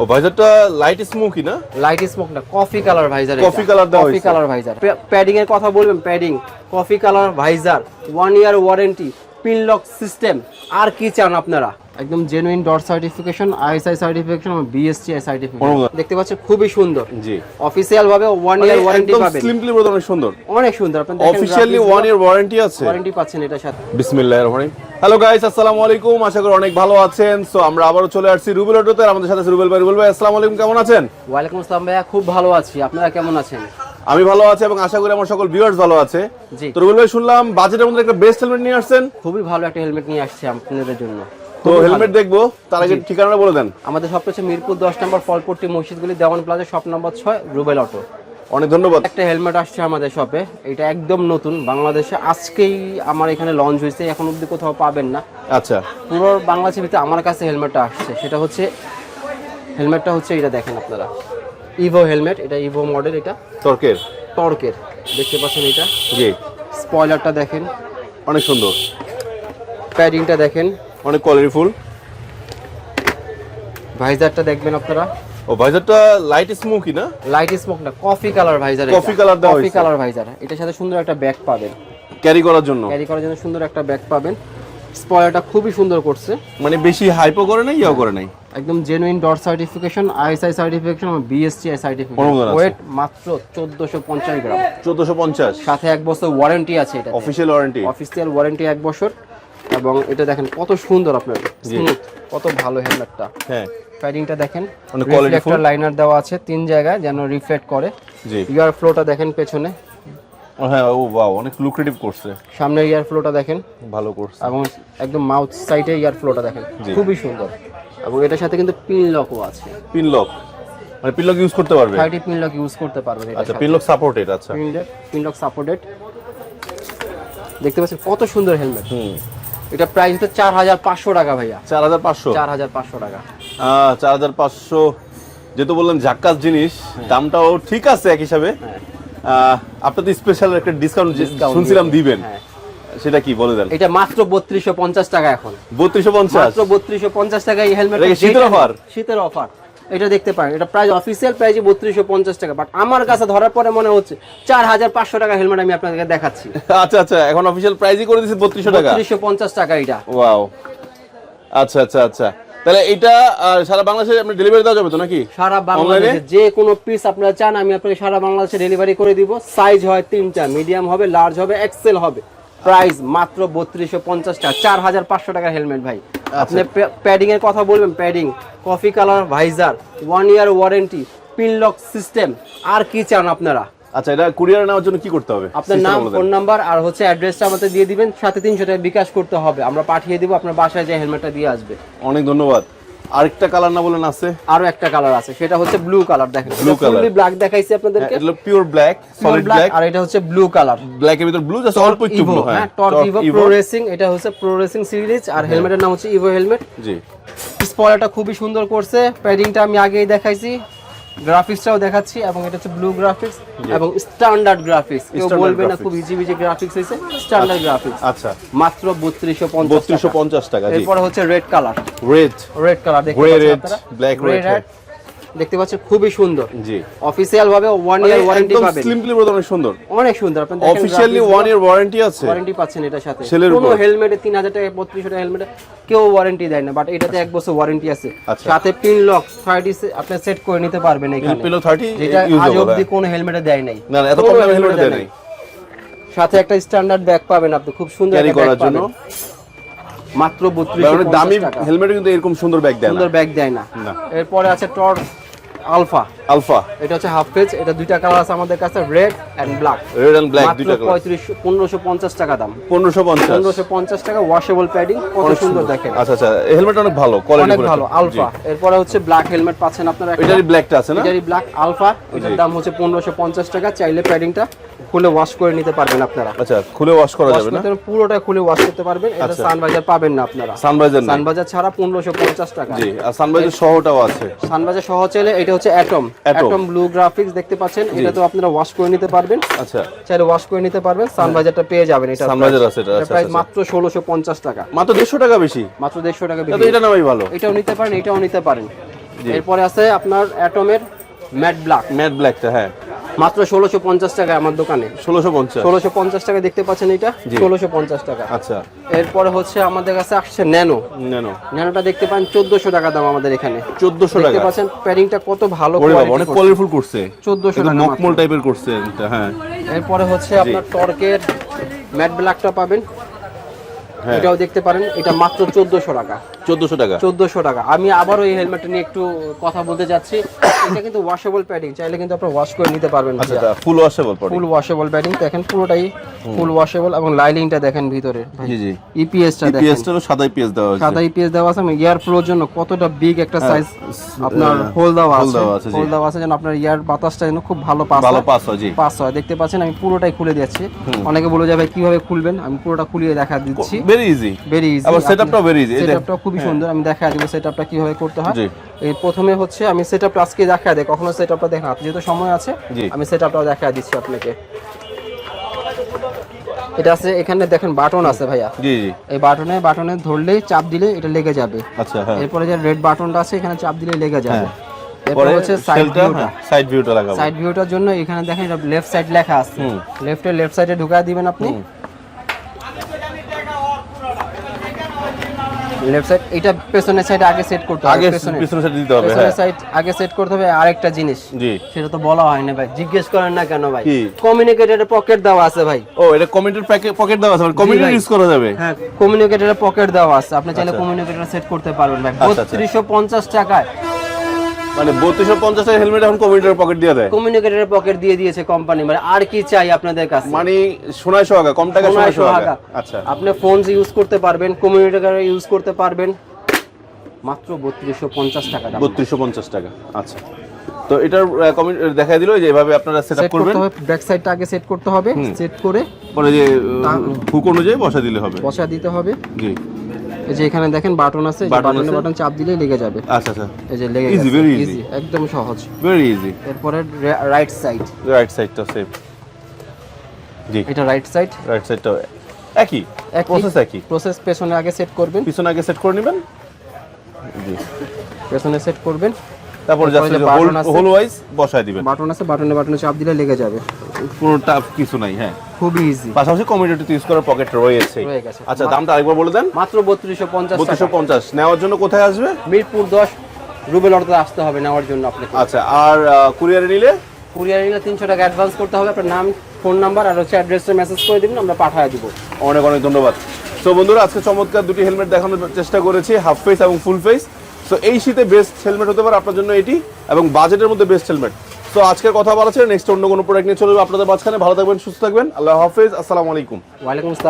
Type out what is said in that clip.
ও ভাইজারটা light smoky না? Light smoke না coffee colour visor Coffee colour দেওয়া কফি কালার ভাইজার। প্যাডিং এর কথা বলবেন padding coffee colour visor one year warranty pin lock system আর কি চান আপনারা? একদম genuine dot certification ISI certification BSTI certification. দেখতে পাচ্ছেন খুবই সুন্দর। জি। অফিসিয়াল ভাবে ওয়ান ইয়ার ওয়ারেন্টি পাবেন। স্লিমলি বোধ অনেক সুন্দর। অনেক সুন্দর আপনি অফিশিয়ালি ওয়ান ইয়ার ওয়ারেন্টি আছে। ওয়ারেন্টি পাচ্ছেন এটার সাথে। বিসমিল্লাহির রহমানির হ্যালো গাইস আসসালামু আলাইকুম। আশা করি অনেক ভালো আছেন। সো আমরা আবারও চলে আসছি রুবেল অটোতে আমাদের সাথে রুবেল ভাই। রুবেল ভাই আসসালামু আলাইকুম কেমন আছেন? ওয়ালাইকুম আসসালাম ভাইয়া খুব ভালো আছি। আপনারা কেমন আছেন? আমি ভালো আছি এবং আশা করি আমার সকল ভিউয়ার্স ভালো আছে। জি। তো রুবেল ভাই শুনলাম বাজেটের মধ্যে একটা বেস্ট হেলমেট নিয়ে আসছেন। খুবই ভালো একটা হেলমেট নিয়ে আসছি আপনাদের জন্য। তো হেলমেট দেখব। তার আগে ঠিকানাটা বলে দেন। আমাদের শপটা হচ্ছে মিরপুর দশ নম্বর ফলপট্টি মসজিদগুলি দেওয়ান প্লাজা শপ নম্বর ছয় রুবেল অটো। অনেক ধন্যবাদ। একটা হেলমেট আসছে আমাদের শপে এটা একদম নতুন। বাংলাদেশে আজকেই আমার এখানে লঞ্চ হয়েছে। এখন অব্দি কোথাও পাবেন না। আচ্ছা। পুরো বাংলাদেশের ভিতরে আমার কাছে হেলমেটটা আসছে। সেটা হচ্ছে হেলমেটটা হচ্ছে এটা দেখেন আপনারা। ইভো হেলমেট এটা ইভো মডেল এটা। তর্কের টর্কের দেখতে পাচ্ছেন এটা? জি। স্পয়লারটা দেখেন। অনেক সুন্দর। প্যাডিংটা দেখেন। অনেক কোয়ালিটিফুল ভাইজারটা দেখবেন আপনারা। ও ভাইজারটা লাইট স্মোকি না? লাইট স্মোক না coffee colour visor Coffee colour দেওয়া কফি কালার ভাইজার এটার সাথে সুন্দর একটা ব্যাগ পাবেন। ক্যারি করার জন্য? ক্যারি করার জন্য সুন্দর একটা ব্যাগ পাবেন। স্পয়লারটা খুবই সুন্দর করছে। মানে বেশি হাইপো করে নাই ইয়াও করে নাই? একদম genuine dot certification ISI certification BSTI certification. Weight মাত্র চোদ্দশো পঞ্চাশ গ্রাম। চোদ্দশো পঞ্চাশ? সাথে এক বছর ওয়ারেন্টি আছে এটা অফিসিয়াল ওয়ারেন্টি অফিসিয়াল ওয়ারেন্টি এক বছর। এবং এটা দেখেন কত সুন্দর আপনার স্মুথ কত ভালো হেলমেটটা। হ্যাঁ। প্যাডিংটা দেখেন। রিফ্লেক্টর লাইনার দেওয়া আছে তিন জায়গায় যেন রিফ্লেক্ট করে। জি। ইয়ার ফ্লোটা দেখেন পেছনে। হ্যাঁ ও বাও অনেক লুক্রেটিভ করছে সামনে ইয়ার ফ্লোটা দেখেন। ভালো করছে এবং একদম মাউথ সাইডে ইয়ার ফ্লোটা দেখেন। খুবই সুন্দর। এবং এটার সাথে কিন্তু পিন লকও আছে। পিন লক মানে পিন লক ইউজ করতে পারবে? থার্টি পিন লক ইউজ করতে পারবেন এটা আচ্ছা পিন লক সাপোর্টেড আচ্ছা। পিন লক সাপোর্টেড দেখতে পাচ্ছেন কত সুন্দর হেলমেট হুম। এটা প্রাইস হচ্ছে চার হাজার পাঁচশো টাকা ভাইয়া। চার হাজার পাঁচশো? চার হাজার পাঁচশো টাকা। চার হাজার পাঁচশো যেহেতু বললেন জাক্কাস জিনিস দামটাও ঠিক আছে এক হিসাবে। হ্যাঁ। আপনাদের স্পেশাল একটা ডিসকাউন্ট শুনছিলাম দিবেন। হ্যাঁ। সেটা কি বলে দেন? এটা মাত্র বত্রিশশো পঞ্চাশ টাকা এখন। বত্রিশশো পঞ্চাশ? বত্রিশশো পঞ্চাশ টাকা এই হেলমেট শীতের offer? শীতের অফার এটা দেখতে পারেন। এটা প্রাইস অফিসিয়াল প্রাইস বত্রিশশো পঞ্চাশ টাকা। বাট আমার কাছে ধরার পরে মনে হচ্ছে চার হাজার পাঁচশো টাকা হেলমেট আমি আপনাদেরকে দেখাচ্ছি। আচ্ছা আচ্ছা এখন অফিসিয়াল প্রাইসই করে দিচ্ছে বত্রিশশো টাকা। বত্রিশশো পঞ্চাশ টাকা এটা। ওয়াও আচ্ছা আচ্ছা আচ্ছা। তাহলে এটা সারা বাংলাদেশে আপনি ডেলিভারি দেওয়া যাবে তো নাকি? সারা বাংলাদেশে যে কোনো পিস আপনারা চান আমি আপনাকে সারা বাংলাদেশে ডেলিভারি করে দিব। সাইজ হয় তিনটা মিডিয়াম হবে লার্জ হবে এক্সেল হবে। প্রাইস মাত্র বত্রিশশো পঞ্চাশ টাকা চার হাজার পাঁচশো টাকার হেলমেট ভাই। আপনি প্যাডিং এর কথা বলবেন padding coffee colour visor one year warranty pin lock system আর কি চান আপনারা? আচ্ছা এটা কুরিয়ার নেওয়ার জন্য কি করতে হবে? আপনার নাম ফোন নাম্বার আর হচ্ছে অ্যাড্রেসটা আমাদের দিয়ে দিবেন সাথে তিনশো টাকা বিকাশ করতে হবে। আমরা পাঠিয়ে দিব আপনার বাসায় যে হেলমেটটা দিয়ে আসবে। অনেক ধন্যবাদ। আরেকটা কালার না বলেন আছে? আরও একটা কালার আছে সেটা হচ্ছে ব্লু কালার দেখেন। ব্লু কালার ফুললি ব্ল্যাক দেখাইছি আপনাদেরকে। এটা পিওর ব্ল্যাক সলিড ব্ল্যাক আর এটা হচ্ছে ব্লু কালার ব্ল্যাক এর ভিতর ব্লু জাস্ট অল্প একটু ব্লু হ্যাঁ টর্ক ইভো। প্রো রেসিং এটা হচ্ছে প্রো রেসিং সিরিজ আর হেলমেটের নাম হচ্ছে ইভো হেলমেট জি। স্পয়লারটা খুবই সুন্দর করছে প্যাডিংটা আমি আগেই দেখাইছি। গ্রাফিক্সটাও দেখাচ্ছি এবং এটা হচ্ছে ব্লু গ্রাফিক্স এবং স্ট্যান্ডার্ড গ্রাফিক্স কেউ বলবে না খুব ইজি বিজি গ্রাফিক্স হয়েছে স্ট্যান্ডার্ড গ্রাফিক্স আচ্ছা। মাত্র বত্রিশশো পঞ্চাশ বত্রিশশো পঞ্চাশ টাকা। জি। এরপরে হচ্ছে red colour red red colour দেখতে পাচ্ছেন আপনারা? ব্ল্যাক red দেখতে পাচ্ছেন খুবই সুন্দর। জি। অফিসিয়াল ভাবে ওয়ান ইয়ার ওয়ারেন্টি পাবেন। স্লিমলি বোধ অনেক সুন্দর। অনেক সুন্দর আপনি অফিশিয়ালি ওয়ান ইয়ার ওয়ারেন্টি আছে। ওয়ারেন্টি পাচ্ছেন এটার সাথে। কোনো হেলমেটে তিন হাজার টাকা বত্রিশশো টাকা হেলমেটে কেউ ওয়ারেন্টি দেয় না বাট এটাতে এক বছর ওয়ারেন্টি আছে। আচ্ছা। সাথে পিন লক থার্টি আপনি সেট করে নিতে পারবেন এখানে। পিলো থার্টি যেটা আজ ইউজেবল অব্দি কোনো হেলমেটে দেয় নাই। না এত কম হেলমেট দেয় নাই। সাথে একটা স্ট্যান্ডার্ড ব্যাগ পাবেন আপনি খুব সুন্দর ক্যারি করার জন্য। মাত্র বা বত্রিশশো অনেক দামি হেলমেট কিন্তু এরকম সুন্দর ব্যাগ দেয় সুন্দর ব্যাগ দেয় না। এরপরে আছে টর আলফা আলফা এটা হচ্ছে হাফ পেজ এটা দুইটা কালার আছে আমাদের কাছে red and black red and black দুইটা কালার পঁয়ত্রিশশো পনেরোশো পঞ্চাশ টাকা দাম। পনেরোশো পঞ্চাশ। পনেরোশো পঞ্চাশ টাকা ওয়াশেবল প্যাডিং কত সুন্দর দেখেন। আচ্ছা আচ্ছা হেলমেট অনেক ভালো কোয়ালিটি অনেক ভালো আলফা এরপরে হচ্ছে ব্ল্যাক হেলমেট পাচ্ছেন আপনারা। এটারই ব্ল্যাকটা আছে না? এটারই ব্ল্যাক আলফা এটার দাম হচ্ছে পনেরোশো পঞ্চাশ টাকা চাইলে প্যাডিংটা খুলে ওয়াশ করে নিতে পারবেন আপনারা। আচ্ছা খুলে ওয়াশ করা যাবে না? পুরোটা খুলে ওয়াশ করতে পারবেন এটা আচ্ছা। সানবাজার পাবেন না আপনারা। সানবাইজার না সানবাজার ছাড়া পনেরোশো পঞ্চাশ টাকা। জি আর সানবাইজার সহটাও আছে। সানবাজার সহ চাইলে এটা হচ্ছে অ্যাটম অ্যাটম ব্লু গ্রাফিক্স দেখতে পাচ্ছেন এটা তো আপনারা ওয়াশ করে নিতে পারবেন। আচ্ছা। চাইলে ওয়াশ করে নিতে পারবেন সানবাজারটা পেয়ে যাবেন এটা সানবাইজার আছে এটা, আচ্ছা, প্রাইস আচ্ছা। মাত্র ষোলোশো পঞ্চাশ টাকা। মাত্র দেড়শো টাকা বেশি? মাত্র দেড়শো টাকা বেশি। এটা নামাই ভালো। এটাও নিতে পারেন এটাও নিতে পারেন। এরপরে আছে আপনার অ্যাটমের ম্যাট ব্ল্যাক ম্যাট ব্ল্যাকটা হ্যাঁ। মাত্র ষোলোশো পঞ্চাশ টাকা আমার দোকানে। ষোলোশো পঞ্চাশ? ষোলোশো পঞ্চাশ টাকা দেখতে পাচ্ছেন এটা? ষোলোশো পঞ্চাশ টাকা। আচ্ছা। এরপরে হচ্ছে আমাদের কাছে আসছে ন্যানো। নেনো ন্যানোটা দেখতে পান চোদ্দশো টাকা দাম আমাদের এখানে। চোদ্দশো দেখতে টাকা। পাচ্ছেন প্যাডিংটা কত ভালো অনেক কালারফুল করছে। চোদ্দশো টাকা মকমল টাইপের করছে হ্যাঁ। এরপরে হচ্ছে আপনার টর্কের ম্যাট ব্ল্যাকটা পাবেন। হ্যাঁ। এটাও দেখতে পারেন এটা মাত্র চোদ্দশো টাকা। চোদ্দশো টাকা। চোদ্দশো টাকা। আমি আবারও এই হেলমেটটা নিয়ে একটু কথা বলতে যাচ্ছি। এটা কিন্তু ওয়াশেবল প্যাডিং চাইলে কিন্তু আপনার ওয়াশ করে নিতে পারবেন আচ্ছা full washable full washable padding দেখেন পুরোটাই ফুল ওয়াশেবল এবং লাইলিংটা দেখেন ভিতরে জি জি। ইপিএসটা দেখেন। পিএসটারও সাদাই পিএস দেওয়া হয়েছে। সাদা ইপিএস দেওয়া আছে ইয়ার ফ্লোর জন্য কতটা বিগ একটা সাইজ আপনার হ্যাঁ, হোল দেওয়া আছে। আছে। হোল দেওয়া আছে যেন আপনার ইয়ার বাতাসটা যেন খুব ভালো পাস ভালো পাস হয় জি। পাস হয়। দেখতে পাচ্ছেন আমি পুরোটাই খুলে দিচ্ছি অনেকে বলে যাবে কীভাবে খুলবেন? আমি পুরোটা খুলিয়ে দেখা দিচ্ছি। ভেরি ইজি ভেরি ইজি আবার ভেরি ইজি সেটআপটা খুবই সুন্দর আমি দেখা দিব সেটআপটা কীভাবে করতে হয়। এই প্রথমে হচ্ছে আমি সেটআপটা আজকে দেখা দেয় কখনো সেটআপটা দেখা যেহেতু সময় আছে। আমি সেটআপটাও দেখা দিচ্ছি আপনাকে। এটা আছে এখানে দেখেন বাটন আছে ভাইয়া। জি জি। এই বাটনে বাটনে ধরলেই চাপ দিলে এটা লেগে যাবে। আচ্ছা হ্যাঁ। এরপরে যে রেড বাটনটা আছে এখানে চাপ দিলে লেগে যাবে। হ্যাঁ। এরপরে হচ্ছে সাইড ভিউটা সাইড ভিউটা লাগাবো। সাইড ভিউটার জন্য এখানে দেখেন এটা লেফট সাইড লেখা আছে। লেফটে লেফট সাইডে ঢুকায় দিবেন আপনি। লেফট সাইড এটা পেছনের সাইড আগে সেট করতে হবে আগে পেছনের সাইড দিতে হবে হ্যাঁ পেছনের সাইড আগে সেট করতে হবে আরেকটা জিনিস জি সেটা তো বলা হয় না ভাই জিজ্ঞেস করেন না কেন ভাই? কমিউনিকেটরের পকেট দেওয়া আছে ভাই ও এটা কমিউনিকেটর পকেট দেওয়া আছে কমিউনিকেটর ভাই। ইউজ করা যাবে হ্যাঁ কমিউনিকেটরের পকেট দেওয়া আছে আপনি চাইলে আচ্ছা। কমিউনিকেটর সেট করতে পারবেন ভাই আচ্ছা, আচ্ছা। বত্রিশশো পঞ্চাশ টাকায় মানে বত্রিশশো পঞ্চাশ টাকা হেলমেট এখন কমেন্টের পকেট দিয়ে দেয়। কমিউনিকেটরের পকেট দিয়ে দিয়েছে কোম্পানি মানে আর কি চাই আপনাদের কাছে? মানে সোনায় সোহাগা কম টাকা সোনায় সোহাগা। আচ্ছা। আপনি ফোন ইউজ করতে পারবেন কমিউনিকেটর ইউজ করতে পারবেন। মাত্র বত্রিশশো পঞ্চাশ টাকা দাম। বত্রিশশো পঞ্চাশ টাকা আচ্ছা। তো এটার দেখাই দিল যে এভাবে আপনারা সেট আপ করবেন। ব্যাক সাইডটা আগে সেট করতে হবে সেট করে পরে যে হুক অনুযায়ী বসা দিলে হবে। বসা দিতে হবে। জি। এই যে এখানে দেখেন বাটন আছে বাটনে বাটন চাপ দিলেই লেগে যাবে। আচ্ছা আচ্ছা। এই যে লেগে very easy. ইজি একদম সহজ। ভেরি ইজি এরপরে রাইট সাইড রাইট সাইডটা সেম জি। এটা রাইট সাইড রাইট সাইডটা একই। একই। প্রসেস একই। প্রসেস পেছনে আগে সেট করবেন। পিছনে আগে সেট করে নেবেন। জি। পেছনে সেট করবেন। তারপর জাস্ট আছে। হোল ওয়াইজ বসায় দিবেন। বাটন আছে বাটনে বাটনে চাপ দিলে লেগে যাবে। কোনো টাফ কিছু নাই হ্যাঁ। খুবই ইজি পাশাপাশি কমিউনিটি ইউজ করার পকেট রয়েছে। আচ্ছা দামটা আরেকবার বলে দেন। মাত্র বত্রিশশো পঞ্চাশ বত্রিশশো পঞ্চাশ। নেওয়ার জন্য কোথায় আসবে? মিরপুর দশ রুবেল আসতে হবে নেওয়ার জন্য আপনাকে। আচ্ছা আর কুরিয়ারে নিলে? কুরিয়ার নিলে তিনশো টাকা অ্যাডভান্স করতে হবে। আপনার নাম ফোন নাম্বার আর হচ্ছে মেসেজ করে দিবেন আমরা পাঠিয়ে দিব। অনেক অনেক ধন্যবাদ। সো বন্ধুরা আজকে চমৎকার দুটি হেলমেট দেখানোর চেষ্টা করেছি হাফ ফেস এবং ফুল ফেস সো এই শীতে বেস্ট হেলমেট হতে পারে আপনার জন্য এটি এবং বাজেটের মধ্যে বেস্ট হেলমেট সো আজকের কথা বলা ছিল নেক্সট অন্য কোনো প্রোডাক্ট নিয়ে চলবে আপনাদের মাঝখানে। ভালো থাকবেন, সুস্থ থাকবেন। আল্লাহ হাফেজ, আসসালামু আলাইকুম। ওয়ালাইকুম আসসালাম।